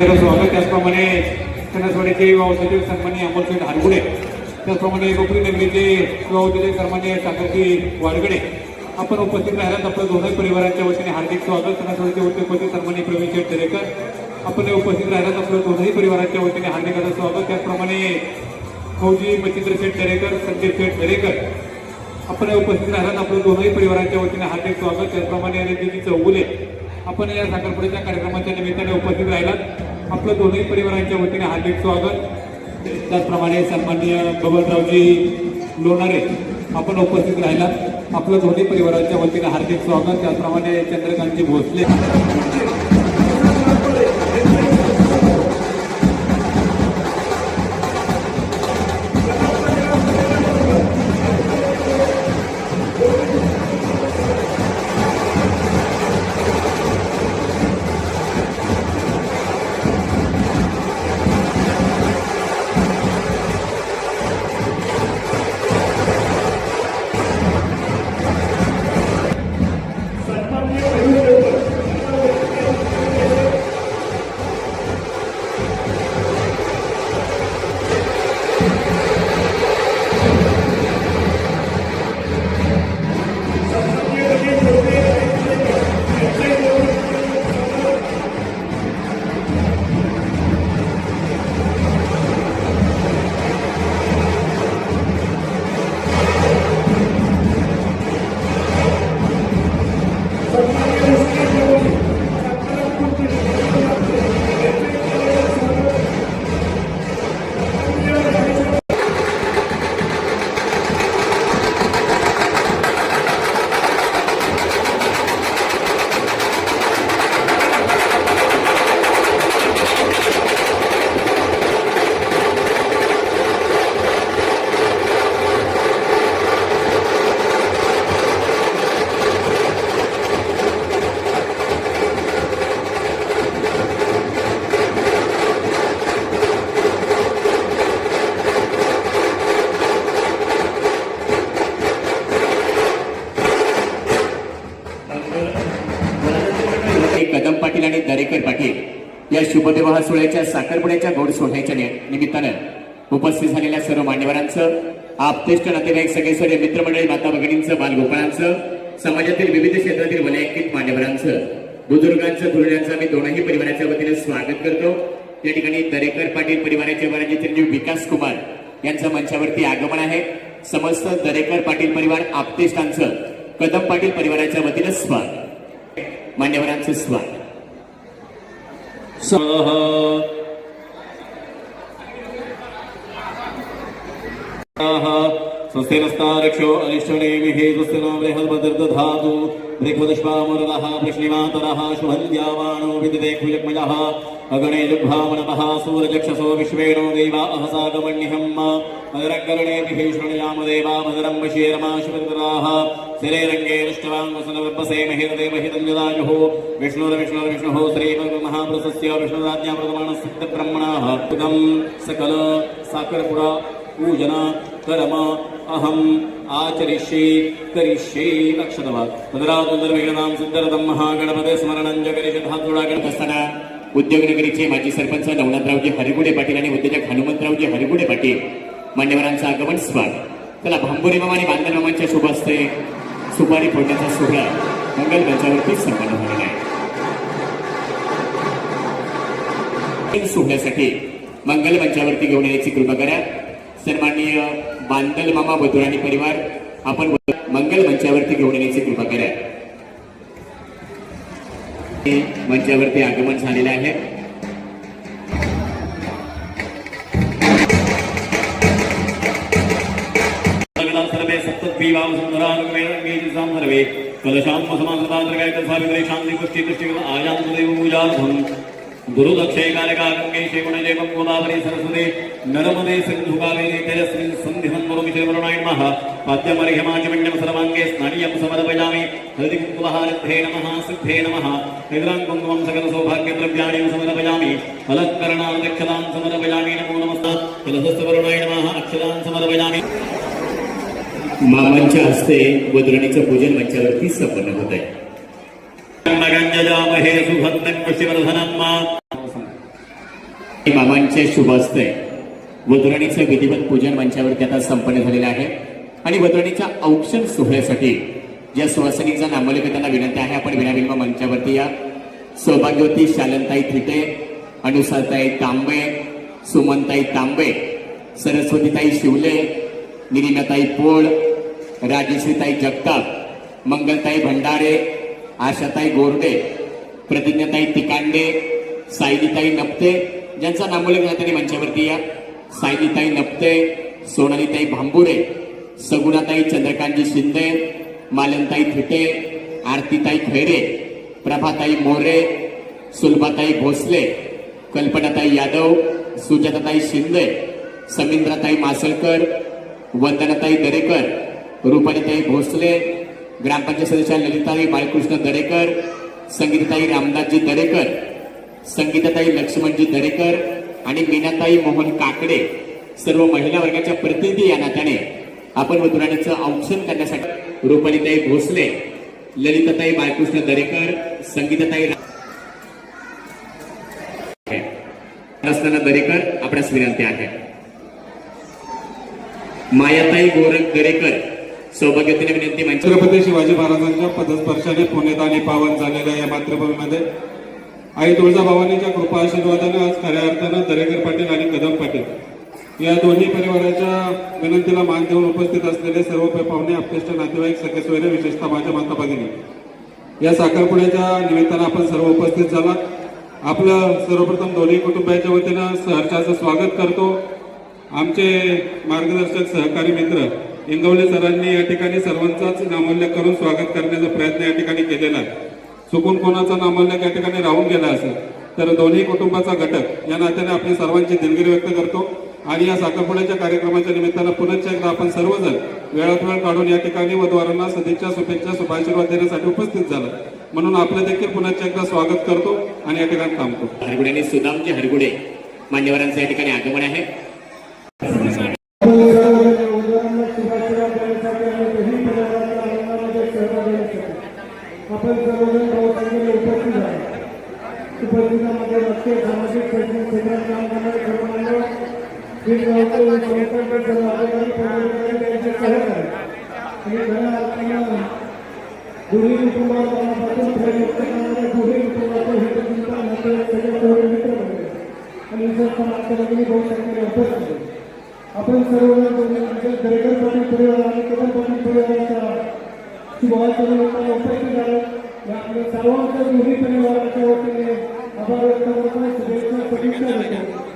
स्वागत त्याचप्रमाणे सणासवाडीचे औषधी सन्मान्य अमोलशेठ हारगुडे त्याचप्रमाणे कोकणी नगरीचे औषधी सन्मान्य सागरजी वाडगडे आपण उपस्थित राहिल्यात आपल्या दोन्ही परिवारांच्या वतीने हार्दिक स्वागत. सणासवाडीचे उद्योगपती सन्मान्य प्रवीण शेठ दरेकर. आपण उपस्थित राहिल्यात आपल्या दोन्ही परिवारांच्या वतीने हार्दिकाचं स्वागत. त्याचप्रमाणे फौजी मच्छिंद्र शेठ दरेकर संदीप शेठ दरेकर. आपण उपस्थित राहिल्यात आपल्या दोनही परिवारांच्या वतीने हार्दिक स्वागत. त्याचप्रमाणे रणजिती चौगुले. आपण या साखरपुड्याच्या कार्यक्रमाच्या निमित्ताने उपस्थित राहिलात. आपलं दोन्ही परिवारांच्या वतीने हार्दिक स्वागत. त्याचप्रमाणे सन्माननीय बबनरावजी लोणारे आपण उपस्थित राहिला. आपलं दोन्ही परिवारांच्या वतीने हार्दिक स्वागत. त्याचप्रमाणे चंद्रकांतजी भोसले. पाटील शुभविवाह सोहळ्याच्या साखरपुड्याच्या गोड सोहळ्याच्या निमित्तानं उपस्थित झालेल्या सर्व मान्यवरांचं आपतेष्ट नातेवाईक सगळे सर्व मित्रमंडळी माता भगिनींचं बालगोपाळांचं समाजातील विविध क्षेत्रातील वलयांकित मान्यवरांचं बुजुर्गांचं गुरुजांचं आम्ही दोनही परिवाराच्या वतीने स्वागत करतो. या ठिकाणी दरेकर पाटील परिवाराचे वराचे चिरंजीव विकास कुमार यांचं मंचावरती आगमन आहे. समस्त दरेकर पाटील परिवार आपतेष्टांचं कदम पाटील परिवाराच्या वतीनं स्वागत. मान्यवरांचं स्वागत. स्वस्तिरस्तारक्षो अनिष्टनेमिः स्वस्तिनो बृहद्भद्रदधातु बृहदश्वामरुदः प्रश्निमातरः शुभन्द्यावानो विदते कुजग्मजः अगणे जुग्भावनपः सूरचक्षसो विश्वेणो देवा अहसागमण्यहम् अदरकरणेभिः शृणयाम देवा भदरं वशीरमा शुभद्राः शिरेरङ्गे दृष्टवाङ्गसनवर्पसे महिरदे महितञ्जदायुः विष्णुर्विष्णुर्विष्णुः श्रीमहापुरुषस्य विष्णुराज्ञा प्रदमाणसिद्धब्रह्मणाः उदं सकल साकरपुरा पूजन कर्म अहम आचरिष्ये करिष्ये अक्षतवाद तदरातुर्विघ्नां सिद्धरथं महागणपते स्मरणं च करिष्यत् हात जोडा गणपती असताना उद्योगनगरीचे माजी सरपंच नवनाथरावजी हरिगुडे पाटील आणि उद्योजक हनुमंतरावजी हरिगुडे पाटील. मान्यवरांचा आगमन स्वागत चला भांबुरी मामा आणि बांधण मामांच्या शुभ हस्ते सुपारी फोडण्याचा सोहळा मंगल मंचावरती संपन्न झालेला आहे. सोहळ्यासाठी मंगल मंचावरती घेऊन येण्याची कृपा करा. सन्माननीय बांधल मामा बधुराणी परिवार आपण मंगल मंचावरती घेऊन येण्याची कृपा करा. मंचावरती आगमन झालेलं आहे. सर्वे सप्तद्वीवां सुन्दरानुगमेरङ्गेजिसां सर्वे. कलशां समासदान्तर्गैकसावित्रे शान्ति पुष्टि गुरुदक्षे कालिकागङ्गे शेवणदेवं गोदावरी सरस्वती नर्मदे सिन्धुकावेरे तेजस्मिन् सन्धिहं गुरुमिश्रवरुणाय नमः. पाद्यमर्घ्यमाचमण्यं सर्वाङ्गे स्नानीयं समर्पयामि। हृदि कुङ्कुमहारद्धे नमः सिद्धे नमः। निद्रां कुङ्कुमं सकलसौभाग्यद्रव्याणि समर्पयामि। फलत्करणादक्षतां समर्पयामि। नमो नमस्तात् कलहस्तवरुणाय नमः। अक्षतां समर्पयामि। मामांच्या हस्ते वधुरणीचं पूजन मंचावरती संपन्न होत। आहे गंजामहे सुभद्रं पुष्टिवर्धनं मा मामांचे शुभ हस्ते वधुराणीचे विधिवत पूजन मंचावरती आता संपन्न झालेलं आहे। आणि वधुराणीच्या औक्षण सोहळ्यासाठी ज्या सुवासिनीचा नामोलेख त्यांना विनंती आहे. आपण विनाविल्म मंचावरती या. सौभाग्यवती शालनताई थिटे अनुसारताई तांबे सुमनताई तांबे सरस्वतीताई शिवले निरिमाताई पोळ राजेश्रीताई जगताप मंगलताई भंडारे आशाताई गोरडे प्रतिज्ञाताई तिकांडे सायलीताई नपते ज्यांचा नामोलेख त्यांनी मंचावरती या. सायलीताई नपते सोनालीताई भांबुरे सगुणाताई चंद्रकांतजी शिंदे मालनताई थिटे आरतीताई खैरे प्रभाताई मोरे सुलभाताई भोसले कल्पनाताई यादव सुजाताताई शिंदे समिंद्राताई मासळकर वंदनाताई दरेकर रुपालीताई भोसले ग्रामपंचायत सदस्या ललिताई बाळकृष्ण दरेकर संगीताताई रामदासजी दरेकर संगीताताई लक्ष्मणजी दरेकर आणि मीनाताई मोहन काकडे. सर्व महिला वर्गाच्या प्रतिनिधी या नात्याने आपण वधुराणीचं औक्षण करण्यासाठी रुपालीताई भोसले ललिताताई बाळकृष्ण दरेकर संगीताताई असताना दरेकर आपल्यास विनंती आहे. मायाताई गोरख दरेकर सौभाग्यतेने विनंती म्हणजे छत्रपती शिवाजी महाराजांच्या पदस्पर्शाने पुण्यात आणि पावन झालेल्या या मातृभूमीमध्ये आई तुळजा भवानीच्या कृपा आशीर्वादाने आज खऱ्या अर्थानं दरेकर पाटील आणि कदम पाटील या दोन्ही परिवाराच्या विनंतीला मान देऊन उपस्थित असलेले सर्व पाहुणे आपतेष्ट नातेवाईक सगळे सोयरे विशेषतः माझ्या माता भगिनी. या साखरपुड्याच्या निमित्तानं आपण सर्व उपस्थित झालात आपलं सर्वप्रथम दोन्ही कुटुंबाच्या वतीनं सहर्षाचं स्वागत करतो. आमचे मार्गदर्शक सहकारी मित्र इंगवले सरांनी या ठिकाणी सर्वांचाच नामोल्लेख करून स्वागत करण्याचा प्रयत्न या ठिकाणी केलेला आहे. चुकून कोणाचा नामोल्लेख या ठिकाणी राहून गेला असेल तर दोन्ही कुटुंबाचा घटक या नात्याने आपली सर्वांची दिलगिरी व्यक्त करतो. आणि या साखरपुड्याच्या कार्यक्रमाच्या निमित्तानं पुनश्च एकदा आपण सर्वजण वेळात वेळ काढून या ठिकाणी वधूवरांना सदिच्छा शुभेच्छा शुभाशीर्वाद देण्यासाठी उपस्थित झालं. म्हणून आपलं देखील पुनश्च एकदा स्वागत करतो आणि या ठिकाणी थांबतो हरगुडे आणि सुदामजी हरगुडे मान्यवरांचं या ठिकाणी आगमन आहे. आपण सर्वजण दोन्ही कुटुंबापासून दोन्ही कुटुंबाचे हितचिंता आणि विशेषतः आहे. आपण सर्वजण दरेकर पाटील परिवार आणि पाटील उपस्थित आहे या आपल्या सर्वांच्या दोन्ही वतीने आभार व्यक्त करतो शुभेच्छा सदिच्छा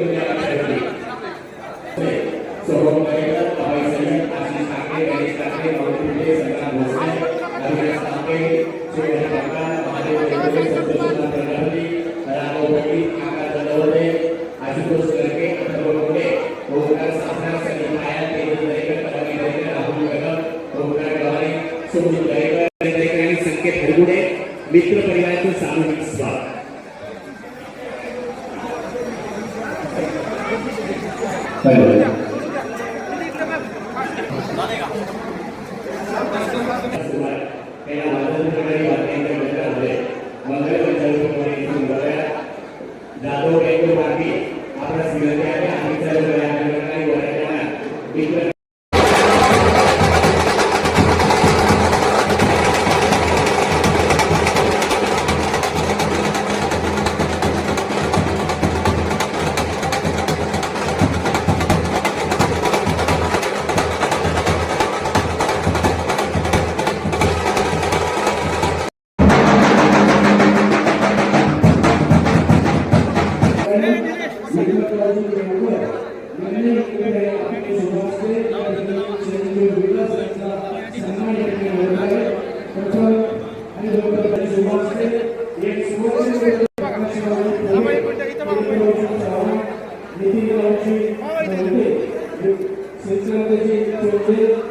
मित्र परिवाराचं सामूहिक स्वागत святых,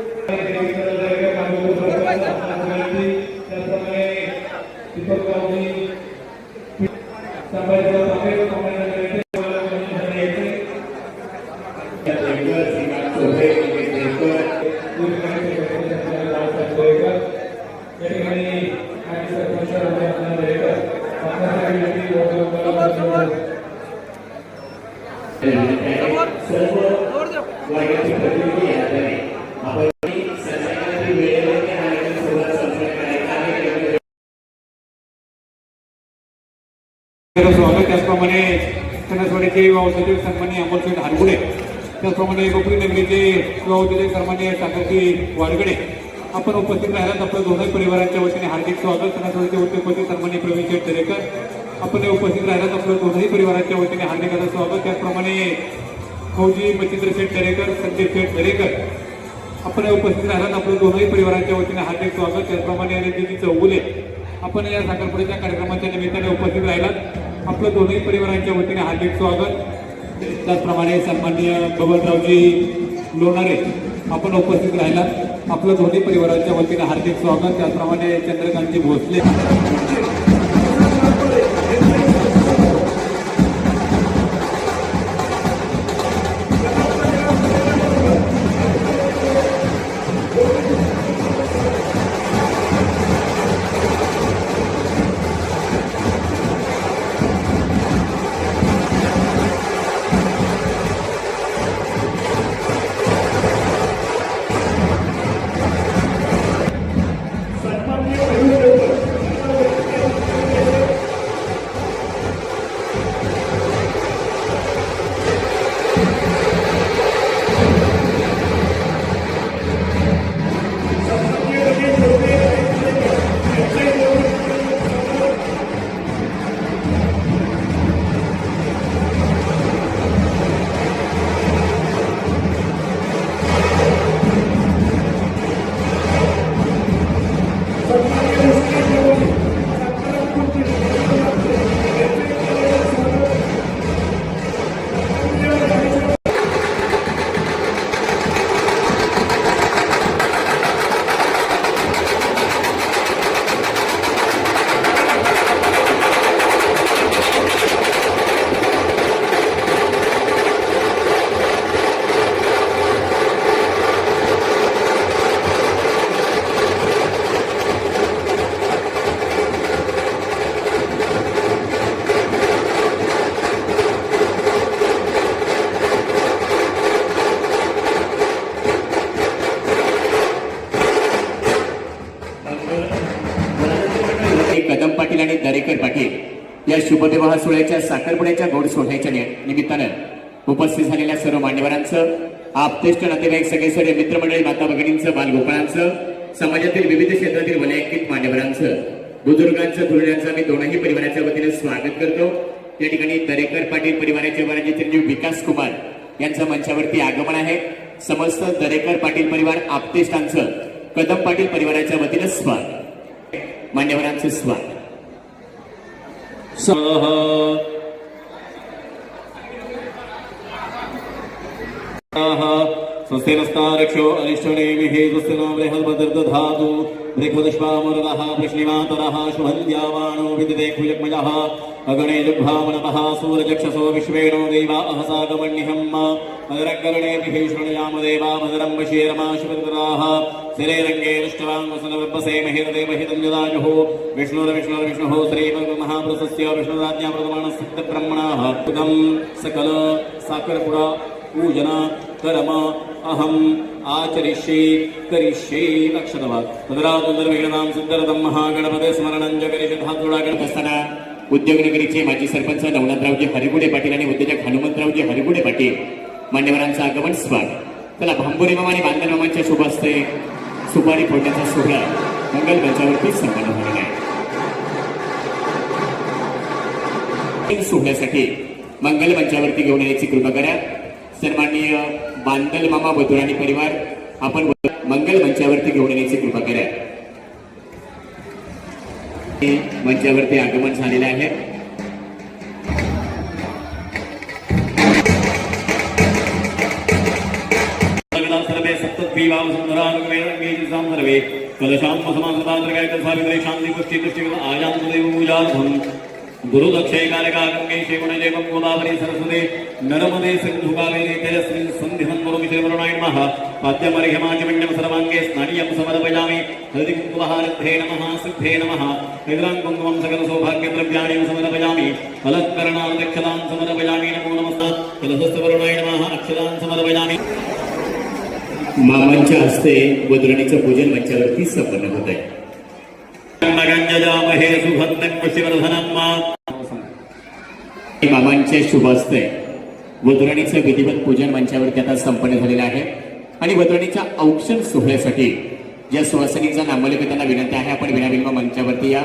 स्वागत त्याचप्रमाणे सणासवाडीचे व्यवस्थेचे सन्मान्य अमोलशेठ हारगुडे त्याचप्रमाणे गोपरी नगरीचे व्यवस्थेचे सन्मान्य सागरजी वाडगडे आपण उपस्थित राहिलात आपल्या दोन्ही परिवारांच्या वतीने हार्दिक स्वागत. सणासवाडीचे उद्योगपती सन्मान्य प्रवीण शेठ दरेकर. आपण उपस्थित राहिलात आपल्या दोन्ही परिवारांच्या वतीने हार्दिकाचं स्वागत. त्याचप्रमाणे फौजी मच्छिंद्र शेठ दरेकर संजय शेठ दरेकर. आपण उपस्थित राहिलात आपल्या दोनही परिवारांच्या वतीने हार्दिक स्वागत. त्याचप्रमाणे रणजिती चौगुले. आपण या साखरपुड्याच्या कार्यक्रमाच्या निमित्ताने उपस्थित राहिलात. आपलं दोन्ही परिवारांच्या वतीने हार्दिक स्वागत. त्याचप्रमाणे सन्माननीय बबनरावजी लोणारे आपण उपस्थित राहिला. आपलं दोन्ही परिवारांच्या वतीने हार्दिक स्वागत. त्याचप्रमाणे चंद्रकांतजी भोसले. कदम साखरपुड्याच्या गोड सोहळ्याच्या निमित्तानं उपस्थित झालेल्या सर्व मान्यवरांचं आपतेष्ट नातेवाईक सगळे सर्व मित्रमंडळी माता भगिनींचं बालगोपाळांचं समाजातील विविध क्षेत्रातील वलयांकित मान्यवरांचं बुजुर्गांचं धुरण्याचं मी दोनही परिवाराच्या वतीने स्वागत करतो. या ठिकाणी दरेकर पाटील परिवाराचे वराचे चिरंजीव विकास कुमार यांचं मंचावरती आगमन आहे. समस्त दरेकर पाटील परिवार आपतेष्टांचं कदम पाटील परिवाराच्या वतीने स्वागत. मान्यवरांचं स्वागत. स्वस्तिरस्तारक्षो अरिष्टनेमिः स्वस्ति नो बृहद्भद्रदधातु बृहदश्वामरुदः वृष्णिमातरः शुभन्द्यावाणो विदिते कुजग्मजः अगणे जुग्भावनतः सूरचक्षसो विश्वेणो देवा अहसागमण्यहम् मदरकरणेभिः शृणुयाम देवा मदरं वशीरमा शुभद्राः शिरे रङ्गे दृष्टवाङ्गसनवर्पसे महिरदेवहितं यदायुः विष्णुर्विष्णुर्विष्णुः श्रीमहापुरुषस्य विष्णुराज्ञा प्रदमाणसिद्धब्रह्मणाः उदं सकल साकरपुरा पूजना कर्म अहम आचरिष्ये करिष्ये अक्षतवाद तदरातुंदर्विघ्नां सिद्धरथं महागणपते स्मरणं च करिष्यत् जोडा करत असताना उद्योगनगरीचे माजी सरपंच नवनाथरावजी हरिगुडे पाटील आणि उद्योजक हनुमंतरावजी हरिगुडे पाटील। मान्यवरांचं आगमन स्वागत चला भांबोरी मामा आणि बांधन मामांच्या शुभ असते सुपारी फोडण्याचा सोहळा मंगल मंचावरती संपन्न झालेला आहे। सोहळ्यासाठी मंगल मंचावरती घेऊन येण्याची कृपा करा। सन्माननीय बांदल मामा बधुराणी परिवार आपण मंगल मंचावरती घेऊन येण्याची कृपा करा. मंचावरती आगमन झालेले आहे. सर्वे सप्तद्वीवां सुन्दरानुगमेरङ्गेजिसां सर्वे कलशां समासदान्तर्गायकसावित्रे देव पुष्टि पुष्टि आयान्तदेव पूजार्थम् गुरुदक्षैकालिका गंगे गोदावरी सरस्वते नर्मदे सिन्धु कावेरी तेजस्विन् सन्धिहं गुरुमितिर्वरुणाय नमः पाद्यमर्घ्यमाजमण्यं सर्वाङ्गे स्नानीयं समर्पयामि हृदि नमः सिद्धे नमः निद्रां कुङ्कुमं सकलसौभाग्यद्रव्याणि समर्पयामि अलङ्करणादक्षतां समर्पयामि नमो नमः कलहस्तवरुणाय नमः अक्षतां समर्पयामि मामांच्या हस्ते वधुरणीचं पूजन मंचावरती संपन्न होत आहे. गंजजामहे सुभद्रं पुष्टिवर्धनं मामांचे शुभ असते वधुरणीचं विधिवत पूजन मंचावरती आता संपन्न झालेलं आहे. आणि वधुरणीच्या औक्षण सोहळ्यासाठी ज्या सुवासिनीचा नामलेख त्यांना विनंती आहे आपण विनाविलंब मंचावरती या.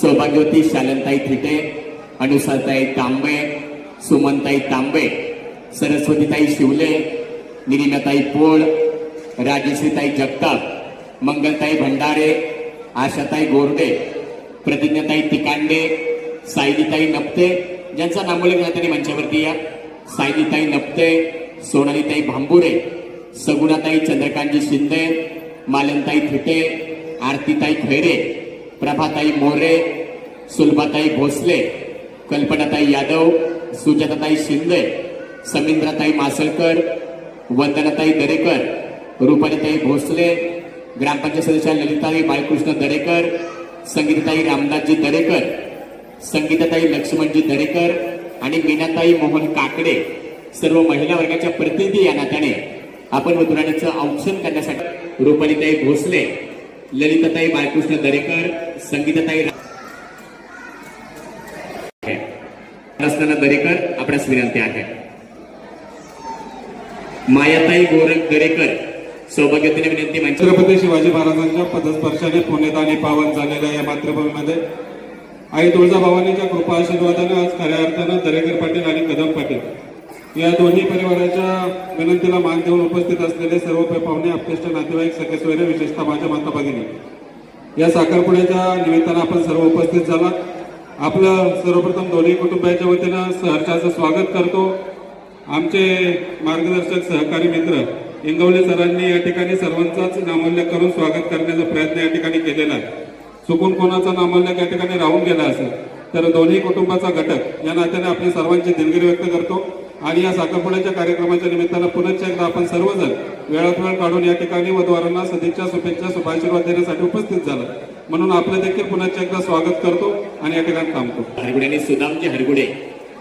सौभाग्यवती शालनताई थिटे अनुसारताई तांबे सुमनताई तांबे सरस्वतीताई शिवले निरिमाताई पोळ राजश्रीताई जगताप मंगलताई भंडारे आशाताई गोरडे प्रतिज्ञाताई तिकांडे सायलीताई नपते ज्यांचा नामोल्लेख आहे त्यांनी मंचावरती या. सायलीताई नपते सोनालीताई भांबुरे सगुणाताई चंद्रकांतजी शिंदे मालनताई थिटे आरतीताई खैरे प्रभाताई मोरे सुलभाताई भोसले कल्पनाताई यादव सुजाताताई शिंदे समिंद्राताई मासळकर वंदनाताई दरेकर रूपालीताई भोसले ग्रामपंचायत सदस्य ललिताई बाळकृष्ण दरेकर संगीताताई रामदासजी दरेकर संगीताताई लक्ष्मणजी दरेकर आणि मीनाताई मोहन काकडे सर्व महिला वर्गाच्या प्रतिनिधी या नात्याने आपण वधुराणीचं औक्षण करण्यासाठी रुपालीताई भोसले ललिताताई बाळकृष्ण दरेकर संगीताताई रा- दरेकर आपणास विनंती आहे. मायाताई गोरख दरेकर सौभाग्यतेने विनंती मंच छत्रपती शिवाजी महाराजांच्या पदस्पर्शाने पुण्यात आणि पावन झालेल्या या मातृभूमीमध्ये आई तुळजाभवानीच्या कृपा आशीर्वादाने आज खऱ्या अर्थानं दरेकर पाटील आणि कदम पाटील या दोन्ही परिवाराच्या विनंतीला मान देऊन उपस्थित असलेले सर्व पाहुणे आपतेष्ट नातेवाईक सगळे विशेषतः माझ्या माता भगिनी. या साखरपुड्याच्या निमित्तानं आपण सर्व उपस्थित झाला. आपलं सर्वप्रथम दोन्ही कुटुंबाच्या वतीनं सहर्षाचं स्वागत करतो. आमचे मार्गदर्शक सहकारी मित्र इंगवले सरांनी या ठिकाणी सर्वांचाच नामोल्लेख करून स्वागत करण्याचा प्रयत्न या ठिकाणी केलेला आहे. चुकून कोणाचा नामोल्लेख या ठिकाणी राहून गेला असेल तर दोन्ही कुटुंबाचा घटक या नात्याने आपली सर्वांची दिलगिरी व्यक्त करतो. आणि या साखरपुड्याच्या कार्यक्रमाच्या निमित्तानं पुनश्च एकदा आपण सर्वजण वेळात वेळ काढून या ठिकाणी वधवारांना सदिच्छा शुभेच्छा शुभाशीर्वाद देण्यासाठी उपस्थित झाला. म्हणून आपलं देखील पुनश्च एकदा स्वागत करतो आणि या ठिकाणी थांबतो हरगुडे आणि हरगुडे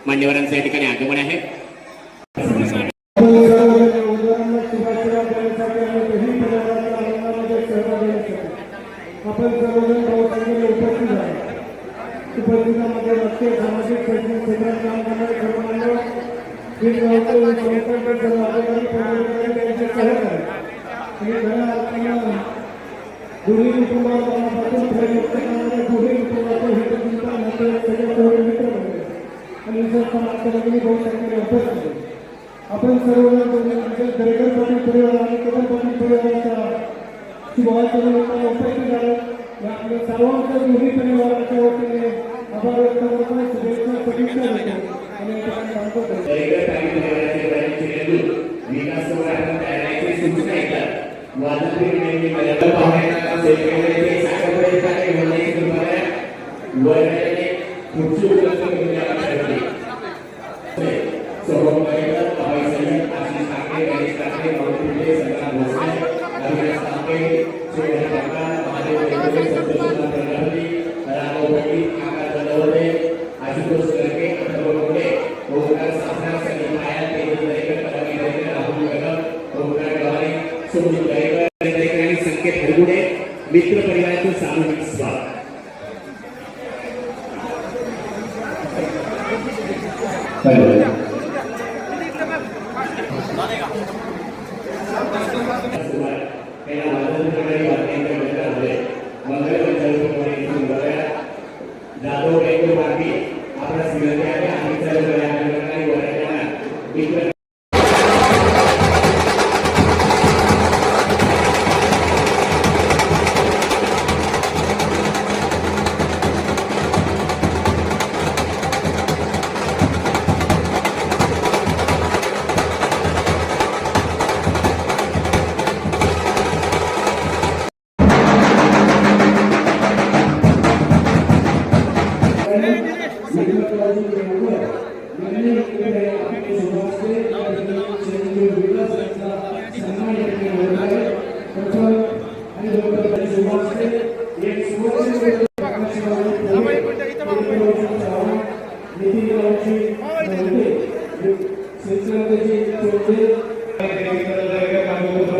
मान्यवरांचं या ठिकाणी आगमन आहे. सर्वजण बहुसंख्येने उपस्थित आहे. उपस्थितांमध्ये राष्ट्रीय सामाजिक शैक्षणिक क्षेत्रात काम करणारे सर्व मान्यवर बिनगावचे संस्थागत अधिकारी पदाधिकारी त्यांचे सहकारी आणि खऱ्या अर्थानं दोन्ही कुटुंबापासून करणारे दोन्ही कुटुंबाचे हितचिंतन सगळे सर्व मित्र मंडळी आणि विशेषतः मागच्या भगिनी बहुसंख्येने उपस्थित आहेत. आपण सर्वजण दरेकर पाटील परिवार आणि कदम पाटील परिवाराच्या शुभाच्या उपस्थित या आपल्या सर्वांच्या दोन्ही परिवाराच्या वतीने आभार व्यक्त करतो शुभेच्छा सदिच्छा देतो आणि या ठिकाणी सांगतो मित्र परिवाराचं सामूहिक स्वागत శిక్షణ తీసుకుంటే కార్మికులు